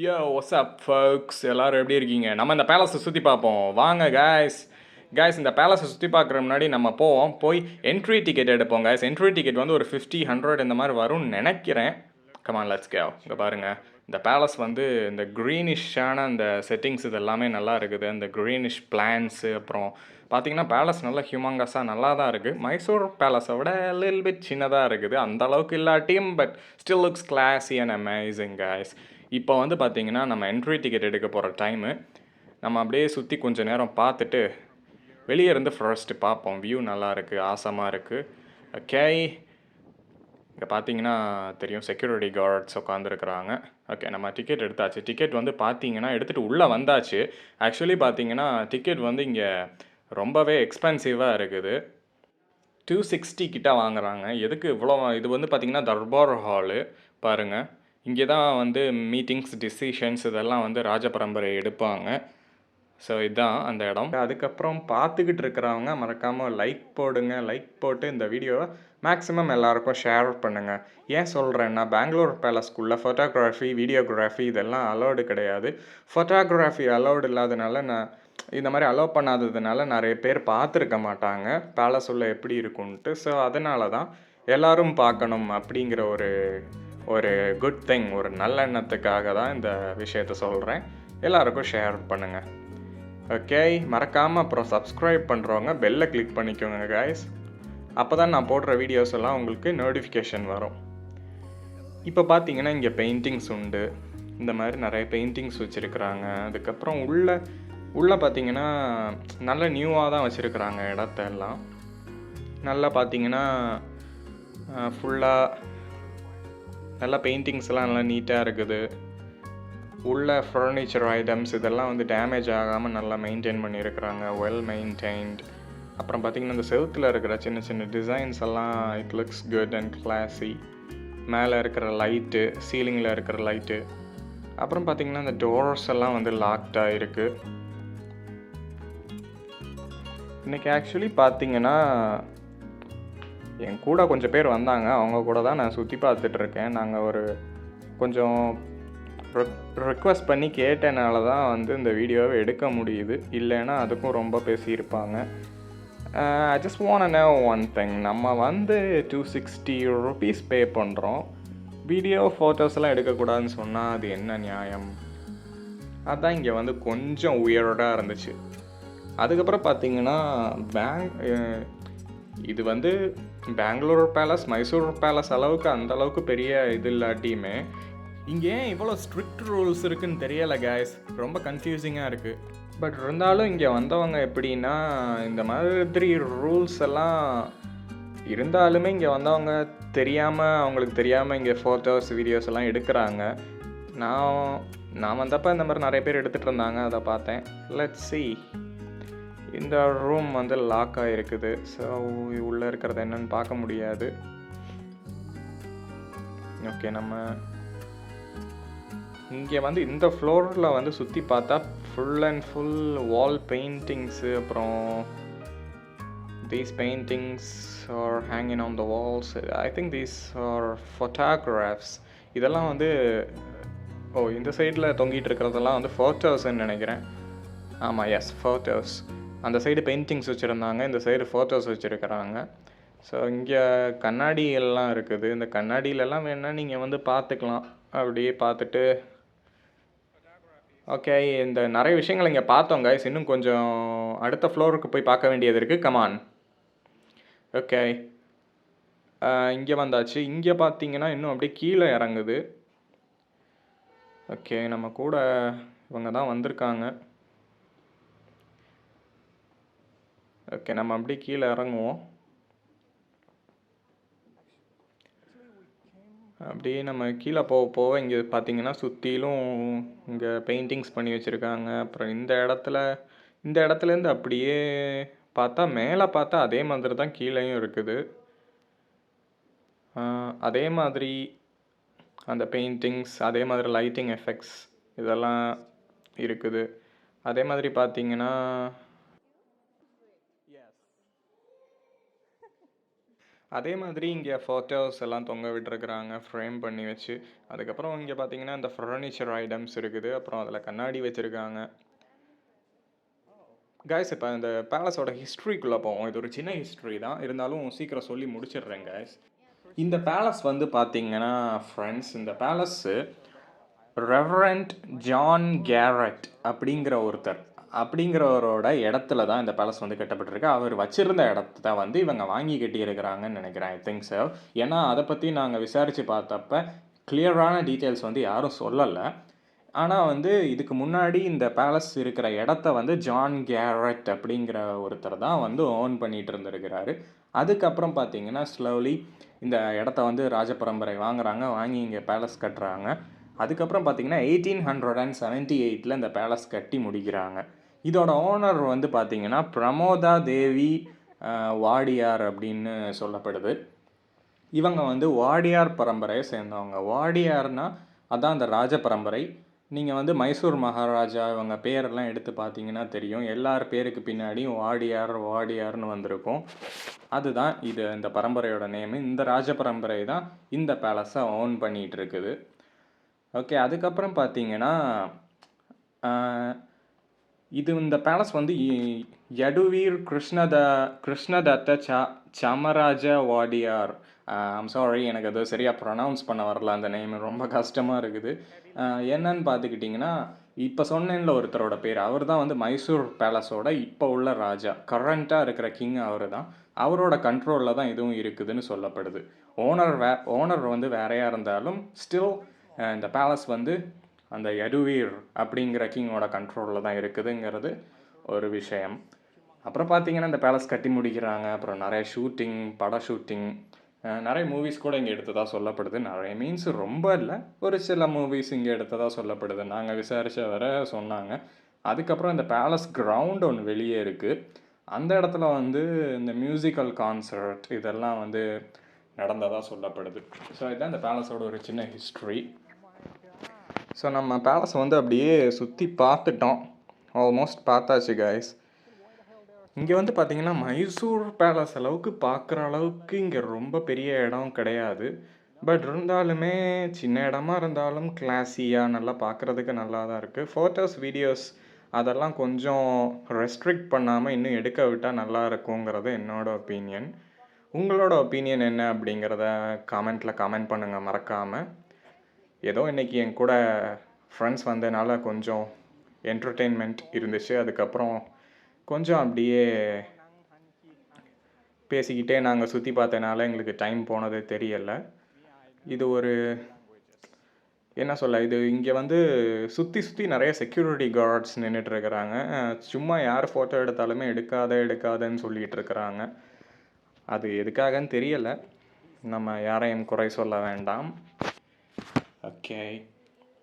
யோ OS அப் folks? எல்லாரும் எப்படி இருக்கீங்க? நம்ம இந்த பேலஸை சுற்றி பார்ப்போம். வாங்க காய்ஸ் காய்ஸ் இந்த பேலஸை சுற்றி பார்க்குற முன்னாடி நம்ம போவோம். போய் என்ட்ரி டிக்கெட் எடுப்போம் காய்ஸ் என்ட்ரி டிக்கெட் வந்து ஒரு ஃபிஃப்டி ஹண்ட்ரட் இந்த மாதிரி வரும்னு நினைக்கிறேன். கமான் லட்ஸ் கே இங்கே பாருங்கள் இந்த பேலஸ் வந்து இந்த க்ரீனிஷான அந்த செட்டிங்ஸ் இது எல்லாமே நல்லா இருக்குது. அந்த க்ரீனிஷ் பிளான்ஸு அப்புறம் பார்த்தீங்கன்னா பேலஸ் நல்லா ஹியூமங்கஸாக நல்லா தான் இருக்குது மைசூர் பேலஸை விட லில் பிட் சின்னதாக இருக்குது. அந்த அளவுக்கு இல்லாட்டியும் but still looks classy and amazing guys இப்போ வந்து பார்த்தீங்கன்னா நம்ம என்ட்ரி டிக்கெட் எடுக்க போகிற டைமு நம்ம அப்படியே சுற்றி கொஞ்சம் நேரம் பார்த்துட்டு வெளியே இருந்து ஃபர்ஸ்ட்டு பார்ப்போம். வியூ நல்லா இருக்குது ஆசமாக இருக்குது கேஐ இங்கே பார்த்தீங்கன்னா தெரியும் செக்யூரிட்டி கார்ட்ஸ் உட்காந்துருக்குறாங்க ஓகே நம்ம டிக்கெட் எடுத்தாச்சு. டிக்கெட் வந்து பார்த்தீங்கன்னா எடுத்துகிட்டு உள்ளே வந்தாச்சு. ஆக்சுவலி பார்த்தீங்கன்னா டிக்கெட் வந்து இங்கே ரொம்பவே எக்ஸ்பென்சிவாக இருக்குது. டூ சிக்ஸ்டி கிட்ட வாங்குறாங்க. எதுக்கு இவ்வளோ இது வந்து பார்த்திங்கன்னா தர்பார் ஹாலு பாருங்கள் இங்கே தான் வந்து மீட்டிங்ஸ் டிசிஷன்ஸ் இதெல்லாம் வந்து ராஜ பரம்பரை எடுப்பாங்க. ஸோ இதுதான் அந்த இடம். அதுக்கப்புறம் பார்த்துக்கிட்டு இருக்கிறவங்க மறக்காமல் லைக் போடுங்க. லைக் போட்டு இந்த வீடியோவை மேக்ஸிமம் எல்லாருக்கும் ஷேர் பண்ணுங்கள் ஏன் சொல்கிறேன்னா பெங்களூர் பேலஸ்குள்ளே ஃபோட்டோகிராஃபி வீடியோகிராஃபி இதெல்லாம் அலோடு கிடையாது. ஃபோட்டோகிராஃபி அலோடு இல்லாதனால நான் இந்த மாதிரி அலோவ் பண்ணாததுனால நிறைய பேர் பார்த்துருக்க மாட்டாங்க. பேலஸ் உள்ள எப்படி இருக்கும்ன்ட்டு ஸோ அதனால தான் எல்லோரும் பார்க்கணும் அப்படிங்கிற ஒரு ஒரு குட் திங் ஒரு நல்லெண்ணத்துக்காக தான் இந்த விஷயத்த சொல்கிறேன் எல்லாருக்கும் ஷேர் பண்ணுங்கள் ஓகே மறக்காமல் அப்புறம் சப்ஸ்கிரைப் பண்ணுறவங்க பெல்லை கிளிக் பண்ணிக்கோங்க கைஸ் அப்போ தான் நான் போடுற வீடியோஸ் எல்லாம் உங்களுக்கு நோட்டிஃபிகேஷன் வரும். இப்போ பார்த்தீங்கன்னா இங்கே பெயிண்டிங்ஸ் உண்டு. இந்த மாதிரி நிறைய பெயிண்டிங்ஸ் வச்சுருக்குறாங்க. அதுக்கப்புறம் உள்ளே உள்ளே பார்த்தீங்கன்னா நல்ல நியூவாக தான் வச்சுருக்குறாங்க இடத்த எல்லாம் நல்லா பார்த்தீங்கன்னா ஃபுல்லாக நல்லா பெயிண்டிங்ஸ் எல்லாம் நல்லா நீட்டாக இருக்குது. உள்ள ஃபர்னிச்சர் ஐட்டம்ஸ் இதெல்லாம் வந்து டேமேஜ் ஆகாமல் நல்லா மெயின்டைன் பண்ணியிருக்கிறாங்க. வெல் மெயின்டைன்ட் அப்புறம் பார்த்திங்கன்னா இந்த செவுத்தில் இருக்கிற சின்ன சின்ன டிசைன்ஸ் எல்லாம் it looks good and classy மேலே இருக்கிற லைட்டு சீலிங்கில் இருக்கிற லைட்டு அப்புறம் பார்த்திங்கன்னா இந்த டோர்ஸ் எல்லாம் வந்து லாக்டாக இருக்குது இன்றைக்கி ஆக்சுவலி பார்த்தீங்கன்னா என் கூட கொஞ்சம் பேர் வந்தாங்க. அவங்க கூட தான் நான் சுற்றி பார்த்துட்ருக்கேன் நாங்கள் ஒரு கொஞ்சம் ரிக்வஸ்ட் பண்ணி கேட்டனால தான் வந்து இந்த வீடியோவை எடுக்க முடியுது. இல்லைன்னா அதுக்கும் ரொம்ப பேசியிருப்பாங்க. I just want know one thing நம்ம வந்து டூ சிக்ஸ்டி ருபீஸ் பே பண்ணுறோம் வீடியோ ஃபோட்டோஸ்லாம் எடுக்கக்கூடாதுன்னு சொன்னால் அது என்ன நியாயம்? அதான் இங்கே வந்து கொஞ்சம் உயர்டாக இருந்துச்சு. அதுக்கப்புறம் பார்த்தீங்கன்னா பேங்க் இது வந்து பெங்களூர் பேலஸ் மைசூர் பேலஸ் அளவுக்கு அந்த அளவுக்கு பெரிய இது இல்லாட்டியுமே இங்கே ஏன் இவ்வளோ ஸ்ட்ரிக்ட் ரூல்ஸ் இருக்குன்னு தெரியலை கேஸ் ரொம்ப கன்ஃபியூசிங்காக இருக்குது பட் இருந்தாலும் இங்கே வந்தவங்க எப்படின்னா இந்த மாதிரி ரூல்ஸ் எல்லாம் இருந்தாலுமே இங்கே வந்தவங்க தெரியாமல் அவங்களுக்கு தெரியாமல் இங்கே ஃபோட்டோஸ் வீடியோஸ் எல்லாம் எடுக்கிறாங்க. நான் நான் வந்தப்போ இந்த மாதிரி நிறைய பேர் எடுத்துகிட்டு இருந்தாங்க அதை பார்த்தேன். லெட்ஸ் சி இந்த ரூம் வந்து லாக் ஆகிருக்குது ஸோ உள்ளே இருக்கிறது என்னன்னு பார்க்க முடியாது. ஓகே நம்ம இங்கே வந்து இந்த ஃப்ளோரில் வந்து சுற்றி பார்த்தா full and full wall paintings அப்புறம் these paintings are hanging on the walls I think these are photographs இதெல்லாம் வந்து ஓ இந்த சைடில் தொங்கிட்டு இருக்கிறதெல்லாம் வந்து ஃபோட்டோஸ்ன்னு நினைக்கிறேன். ஆமாம் எஸ் ஃபோட்டோஸ் அந்த சைடு பெயிண்டிங்ஸ் வச்சுருந்தாங்க இந்த சைடு ஃபோட்டோஸ் வச்சுருக்கிறாங்க. ஸோ இங்கே கண்ணாடி எல்லாம் இருக்குது. இந்த கண்ணாடியிலலாம் வேணால் நீங்கள் வந்து பார்த்துக்கலாம். அப்படியே பார்த்துட்டு ஓகே இந்த நிறைய விஷயங்கள் இங்கே பார்த்தோம் கைஸ் இன்னும் கொஞ்சம் அடுத்த ஃப்ளோருக்கு போய் பார்க்க வேண்டியது இருக்குது கமான் ஓகே இங்கே வந்தாச்சு. இங்கே பார்த்தீங்கன்னா இன்னும் அப்படியே கீழே இறங்குது. ஓகே நம்ம கூட இவங்க தான் வந்திருக்காங்க. ஓகே நம்ம அப்படியே கீழே இறங்குவோம். அப்படியே நம்ம கீழே போக போக இங்கே பார்த்தீங்கன்னா சுற்றிலும் இங்கே பெயிண்டிங்ஸ் பண்ணி வச்சுருக்காங்க. அப்புறம் இந்த இடத்துல இந்த இடத்துலேருந்து அப்படியே பார்த்தா மேலே பார்த்தா அதே மாதிரி தான் கீழேயும் இருக்குது. அதே மாதிரி அந்த பெயிண்டிங்ஸ் அதே மாதிரி லைட்டிங் எஃபெக்ட்ஸ் இதெல்லாம் இருக்குது. அதே மாதிரி பார்த்தீங்கன்னா அதே மாதிரி இங்கே ஃபோட்டோஸ் எல்லாம் தொங்க விட்டுருக்குறாங்க ஃப்ரேம் பண்ணி வச்சு. அதுக்கப்புறம் இங்கே பார்த்தீங்கன்னா இந்த ஃபர்னிச்சர் ஐட்டம்ஸ் இருக்குது. அப்புறம் அதில் கண்ணாடி வச்சுருக்காங்க. கைஸ் இப்போ இந்த பேலஸோட ஹிஸ்ட்ரிக்குள்ளே போவோம். இது ஒரு சின்ன ஹிஸ்ட்ரி தான். இருந்தாலும் சீக்கிரம் சொல்லி முடிச்சிடுறேன் கைஸ் இந்த பேலஸ் வந்து பார்த்தீங்கன்னா ஃப்ரெண்ட்ஸ் இந்த பேலஸ்ஸு ரெவரண்ட் ஜான் கேரட் அப்படிங்கிற ஒருத்தர். அப்படிங்கிறவரோட இடத்துல தான் இந்த பேலஸ் வந்து கட்டப்பட்டிருக்கு. அவர் வச்சிருந்த இடத்த வந்து இவங்க வாங்கி கட்டியிருக்கிறாங்கன்னு நினைக்கிறேன் ஐ திங்க் சார் ஏன்னா அதை பற்றி நாங்கள் விசாரித்து பார்த்தப்ப கிளியரான டீட்டெயில்ஸ் வந்து யாரும் சொல்லலை. ஆனால் வந்து இதுக்கு முன்னாடி இந்த பேலஸ் இருக்கிற இடத்த வந்து ஜான் கேரட் அப்படிங்கிற ஒருத்தர் தான் வந்து ஓன் பண்ணிகிட்டு இருந்திருக்கிறாரு. அதுக்கப்புறம் பார்த்தீங்கன்னா ஸ்லோலி இந்த இடத்த வந்து ராஜபரம்பரை வாங்குறாங்க வாங்கி இங்கே பேலஸ் கட்டுறாங்க. அதுக்கப்புறம் பார்த்தீங்கன்னா எயிட்டீன் ஹண்ட்ரட் அண்ட் செவன்ட்டி எயிட்டில் இந்த பேலஸ் கட்டி முடிக்கிறாங்க. இதோட ஓனர் வந்து பார்த்தீங்கன்னா பிரமோதா தேவி வாடியார் அப்படின்னு சொல்லப்படுது. இவங்க வந்து வாடியார் பரம்பரையை சேர்ந்தவங்க. வாடியார்னா அதான் அந்த ராஜ பரம்பரை. நீங்கள் வந்து மைசூர் மகாராஜா இவங்க பேரெல்லாம் எடுத்து பார்த்தீங்கன்னா தெரியும். எல்லார் பேருக்கு பின்னாடியும் வாடியார் வாடியார்னு வந்திருக்கும். அதுதான் இது இந்த பரம்பரையோட நேமு இந்த ராஜ பரம்பரை தான் இந்த பேலஸை ஓன் பண்ணிகிட்டு இருக்குது. ஓகே அதுக்கப்புறம் பார்த்தீங்கன்னா இது இந்த பேலஸ் வந்து இ- யடுவீர் கிருஷ்ணத கிருஷ்ணதத்த ச சமராஜ வாடியார் ஐம் சாரி எனக்கு அது சரியாக ப்ரொனவுன்ஸ் பண்ண வரல அந்த நேம் ரொம்ப கஷ்டமாக இருக்குது. என்னன்னு பார்த்துக்கிட்டிங்கன்னா இப்போ சொன்னேன்ல ஒருத்தரோட பேர் அவர் தான் வந்து மைசூர் பேலஸோட இப்போ உள்ள ராஜா. கரண்ட்டாக இருக்கிற கிங் அவர் தான். அவரோட கண்ட்ரோலில் தான் இதுவும் இருக்குதுன்னு சொல்லப்படுது. ஓனர் வே ஓனர் வந்து வேறையாக இருந்தாலும் ஸ்டில் இந்த பேலஸ் வந்து அந்த யடுவீர் அப்படிங்கிற கிங்கோட கண்ட்ரோலில் தான் இருக்குதுங்கிறது ஒரு விஷயம். அப்புறம் பார்த்தீங்கன்னா இந்த பேலஸ் கட்டி முடிக்கிறாங்க. அப்புறம் நிறைய ஷூட்டிங் பட ஷூட்டிங் நிறைய மூவிஸ் கூட இங்கே எடுத்ததாக சொல்லப்படுது. நிறைய மீன்ஸ் ரொம்ப இல்லை. ஒரு சில மூவிஸ் இங்கே எடுத்ததாக சொல்லப்படுது. நாங்கள் விசாரித்த வர சொன்னாங்க. அதுக்கப்புறம் இந்த பேலஸ் கிரவுண்ட் ஒன்று வெளியே இருக்குது அந்த இடத்துல வந்து இந்த மியூசிக்கல் கான்சர்ட் இதெல்லாம் வந்து நடந்ததாக சொல்லப்படுது. ஸோ இதுதான் இந்த பேலஸோட ஒரு சின்ன ஹிஸ்ட்ரி ஸோ நம்ம பேலஸை வந்து அப்படியே சுற்றி பார்த்துட்டோம். ஆல்மோஸ்ட் பார்த்தாச்சு கைஸ் இங்கே வந்து பார்த்தீங்கன்னா மைசூர் பேலஸ் அளவுக்கு பார்க்குற அளவுக்கு இங்கே ரொம்ப பெரிய இடம் கிடையாது. பட் இருந்தாலுமே சின்ன இடமா இருந்தாலும் கிளாஸியாக நல்லா பார்க்குறதுக்கு நல்லா தான் இருக்குது ஃபோட்டோஸ் வீடியோஸ் அதெல்லாம் கொஞ்சம் ரெஸ்ட்ரிக்ட் பண்ணாமல் இன்னும் எடுக்க விட்டால் நல்லா இருக்குங்கிறது என்னோட ஒப்பீனியன் உங்களோட ஒப்பீனியன் என்ன அப்படிங்கிறத காமெண்ட்டில் கமெண்ட் பண்ணுங்கள் மறக்காமல் ஏதோ இன்றைக்கி என் கூட ஃப்ரெண்ட்ஸ் வந்ததுனால கொஞ்சம் என்டர்டெயின்மெண்ட் இருந்துச்சு. அதுக்கப்புறம் கொஞ்சம் அப்படியே பேசிக்கிட்டே நாங்கள் சுற்றி பார்த்தனால எங்களுக்கு டைம் போனது தெரியலை. இது ஒரு என்ன சொல்ல இது இங்கே வந்து சுற்றி சுற்றி நிறைய செக்யூரிட்டி கார்ட்ஸ் நின்றுட்டு இருக்கிறாங்க சும்மா யார் ஃபோட்டோ எடுத்தாலுமே எடுக்காத எடுக்காதன்னு சொல்லிகிட்டு இருக்கிறாங்க அது எதுக்காகன்னு தெரியலை. நம்ம யாரையும் குறை சொல்ல வேண்டாம். ஓகே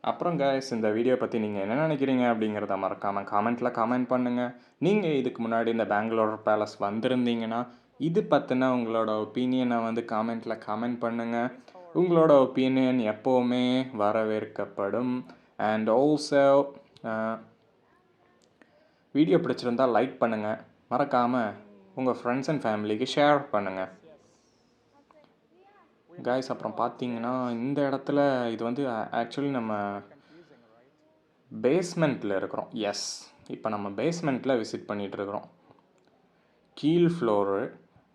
அப்புறம் கைஸ் இந்த வீடியோ பற்றி நீங்கள் என்ன நினைக்கிறீங்க அப்படிங்கிறத மறக்காமல் கமெண்ட்டில் கமெண்ட் பண்ணுங்கள் நீங்கள் இதுக்கு முன்னாடி இந்த பெங்களூர் பேலஸ் வந்திருந்தீங்கன்னா இது பற்றின உங்களோட ஒப்பீனியனை வந்து கமெண்ட்டில் கமெண்ட் பண்ணுங்கள் உங்களோட ஒப்பீனியன் எப்போவுமே வரவேற்கப்படும். அண்ட் ஆல்சோ வீடியோ பிடிச்சிருந்தா லைக் பண்ணுங்கள் மறக்காமல் உங்கள் ஃப்ரெண்ட்ஸ் அண்ட் ஃபேமிலிக்கு ஷேர் பண்ணுங்கள் காய்ஸ் அப்புறம் பார்த்தீங்கன்னா இந்த இடத்துல இது வந்து ஆக்சுவலி நம்ம பேஸ்மெண்ட்டில் இருக்கிறோம். எஸ் இப்போ நம்ம பேஸ்மெண்ட்டில் விசிட் பண்ணிகிட்ருக்குறோம் கீழ் ஃப்ளோரு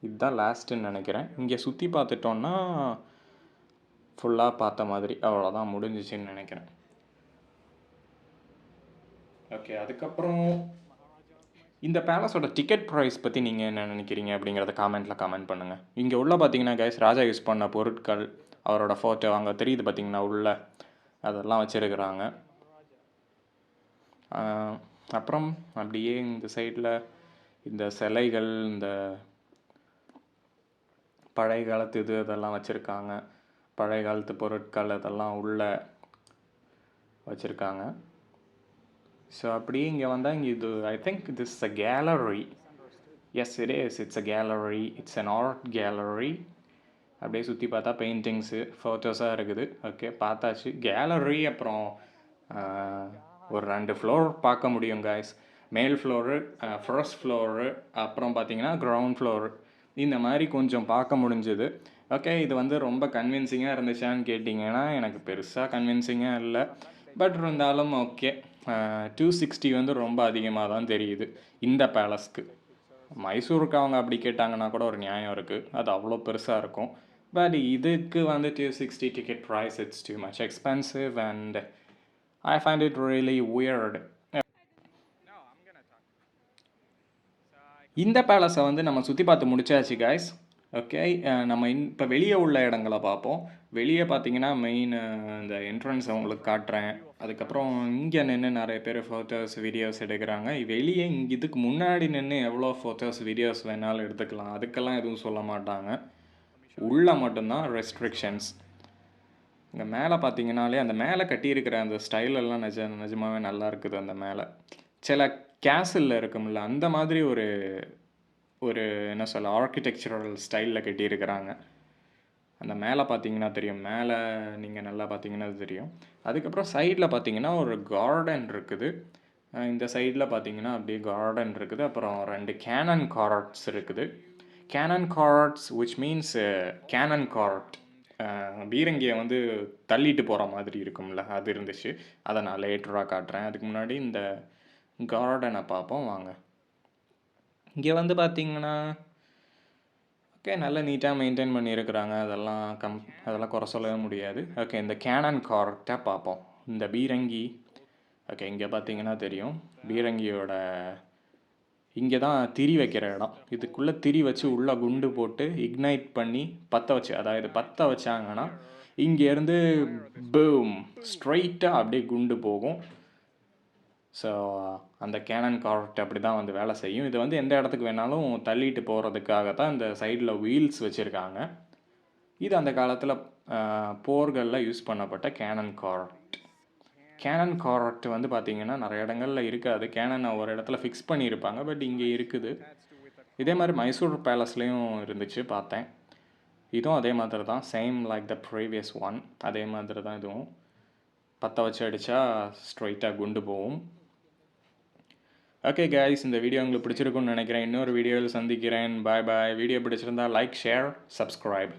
இதுதான் லாஸ்ட்டுன்னு நினைக்கிறேன். இங்கே சுற்றி பார்த்துட்டோன்னா ஃபுல்லாக பார்த்த மாதிரி அவ்வளோதான் முடிஞ்சிச்சின்னு நினைக்கிறேன். ஓகே அதுக்கப்புறம் இந்த பேலஸோட டிக்கெட் ப்ரைஸ் பற்றி நீங்கள் என்ன நினைக்கிறீங்க அப்படிங்கிறத காமெண்ட்டில் கமெண்ட் பண்ணுங்கள் இங்கே உள்ளே பார்த்தீங்கன்னா கைஸ் ராஜா யூஸ் பண்ண பொருட்கள் அவரோட ஃபோட்டோ அங்கே தெரியுது பார்த்தீங்கன்னா உள்ள அதெல்லாம் வச்சுருக்குறாங்க. அப்புறம் அப்படியே இந்த சைடில் இந்த சிலைகள் இந்த பழைய காலத்து இது இதெல்லாம் வச்சுருக்காங்க. பழைய காலத்து பொருட்கள் அதெல்லாம் உள்ள வச்சுருக்காங்க. ஸோ அப்படியே இங்கே வந்தால் இங்கே இது I think this a gallery yes it is it's a gallery it's an art gallery அப்படியே சுற்றி பார்த்தா பெயிண்டிங்ஸு ஃபோட்டோஸாக இருக்குது. ஓகே பார்த்தாச்சு. கேலரி அப்புறம் ஒரு ரெண்டு ஃப்ளோர் பார்க்க முடியும் காய்ஸ் மேல் ஃப்ளோரு ஃபர்ஸ்ட் ஃப்ளோரு அப்புறம் பார்த்தீங்கன்னா கிரவுண்ட் ஃப்ளோரு இந்த மாதிரி கொஞ்சம் பார்க்க முடிஞ்சுது. ஓகே இது வந்து ரொம்ப கன்வின்சிங்காக இருந்துச்சான்னு கேட்டிங்கன்னா எனக்கு பெருசாக கன்வின்சிங்காக இல்லை. பட் இருந்தாலும் ஓகே டூ சிக்ஸ்டி வந்து ரொம்ப அதிகமாக தான் தெரியுது இந்த பேலஸ்க்கு மைசூருக்கு அவங்க அப்படி கேட்டாங்கன்னா கூட ஒரு நியாயம் இருக்குது அது அவ்வளோ பெருசாக இருக்கும். பட் இதுக்கு வந்து two sixty ticket price it's too much expensive and I find it really weird இந்த பேலஸை வந்து நம்ம சுற்றி பார்த்து முடிச்சாச்சு காய்ஸ் ஓகே நம்ம இன் இப்போ வெளியே உள்ள இடங்களை பார்ப்போம் வெளியே பார்த்தீங்கன்னா மெயின் இந்த என்ட்ரன்ஸ் உங்களுக்கு காட்டுறேன். அதுக்கப்புறம் இங்கே நின்று நிறைய பேர் ஃபோட்டோஸ் வீடியோஸ் எடுக்கிறாங்க. வெளியே இங்கே இதுக்கு முன்னாடி நின்று எவ்வளோ ஃபோட்டோஸ் வீடியோஸ் வேணாலும் எடுத்துக்கலாம். அதுக்கெல்லாம் எதுவும் சொல்ல மாட்டாங்க. உள்ளே மட்டும்தான் ரெஸ்ட்ரிக்ஷன்ஸ் இங்கே மேலே பார்த்தீங்கனாலே அந்த மேலே கட்டியிருக்கிற அந்த ஸ்டைல் எல்லாம் நிஜ நிஜமாகவே நல்லா இருக்குது அந்த மேலே. சில கேசலில் இருக்கும்ல அந்த மாதிரி ஒரு ஒரு என்ன சொல்ல ஆர்கிடெக்சரல் ஸ்டைலில் கட்டியிருக்கிறாங்க. அந்த மேலே பார்த்தீங்கன்னா தெரியும். மேலே நீங்கள் நல்லா பார்த்தீங்கன்னா அது தெரியும். அதுக்கப்புறம் சைடில் பார்த்தீங்கன்னா ஒரு கார்டன் இருக்குது. இந்த சைடில் பார்த்தீங்கன்னா அப்படியே கார்டன் இருக்குது. அப்புறம் ரெண்டு கேனன் கார்ட்ஸ் இருக்குது. Cannon carts which means cannon cart பீரங்கியை வந்து தள்ளிட்டு போகிற மாதிரி இருக்கும்ல அது இருந்துச்சு. அதை நான் லேட்டராக காட்டுறேன். அதுக்கு முன்னாடி இந்த கார்டனை பார்ப்போம். வாங்க. இங்கே வந்து பார்த்தீங்கன்னா ஓகே நல்லா நீட்டாக மெயின்டைன் பண்ணியிருக்கிறாங்க. அதெல்லாம் கம் அதெல்லாம் குறை சொல்லவே முடியாது. ஓகே இந்த கேனன் கார்ட்டை பார்ப்போம். இந்த பீரங்கி ஓகே இங்கே பார்த்தீங்கன்னா தெரியும். பீரங்கியோட இங்கே தான் திரி வைக்கிற இடம். இதுக்குள்ளே திரி வச்சு உள்ளே குண்டு போட்டு இக்னைட் பண்ணி பற்ற வச்சு அதாவது பற்ற வச்சாங்கன்னா இங்கேருந்து பூம் ஸ்ட்ரைட்டாக அப்படியே குண்டு போகும். ஸோ uh, அந்த கேனன் கார்ட் அப்படி தான் வந்து வேலை செய்யும். இது வந்து எந்த இடத்துக்கு வேணாலும் தள்ளிட்டு போகிறதுக்காக தான் இந்த சைடில் வீல்ஸ் வச்சுருக்காங்க. இது அந்த காலத்தில் uh, போர்களில் யூஸ் பண்ணப்பட்ட கேனன் கார்ட் கேனன் கார்ட் வந்து பார்த்திங்கன்னா நிறைய இடங்களில் இருக்காது. கேனனை ஒரு இடத்துல ஃபிக்ஸ் பண்ணியிருப்பாங்க பட் இங்கே இருக்குது. இதே மாதிரி மைசூர் பேலஸ்லேயும் இருந்துச்சு பார்த்தேன். இதுவும் அதே மாதிரி தான். Same like the previous one அதே மாதிரி தான் இதுவும். பற்ற வச்சு அடித்தா ஸ்ட்ரைட்டாக குண்டு போகும். ஓகே கைஸ் இந்த வீடியோ உங்களுக்கு பிடிச்சிருக்கும்னு நினைக்கிறேன். இன்னொரு வீடியோவில் சந்திக்கிறேன். பாய் பாய் வீடியோ பிடிச்சிருந்தா லைக் ஷேர் சப்ஸ்கிரைப்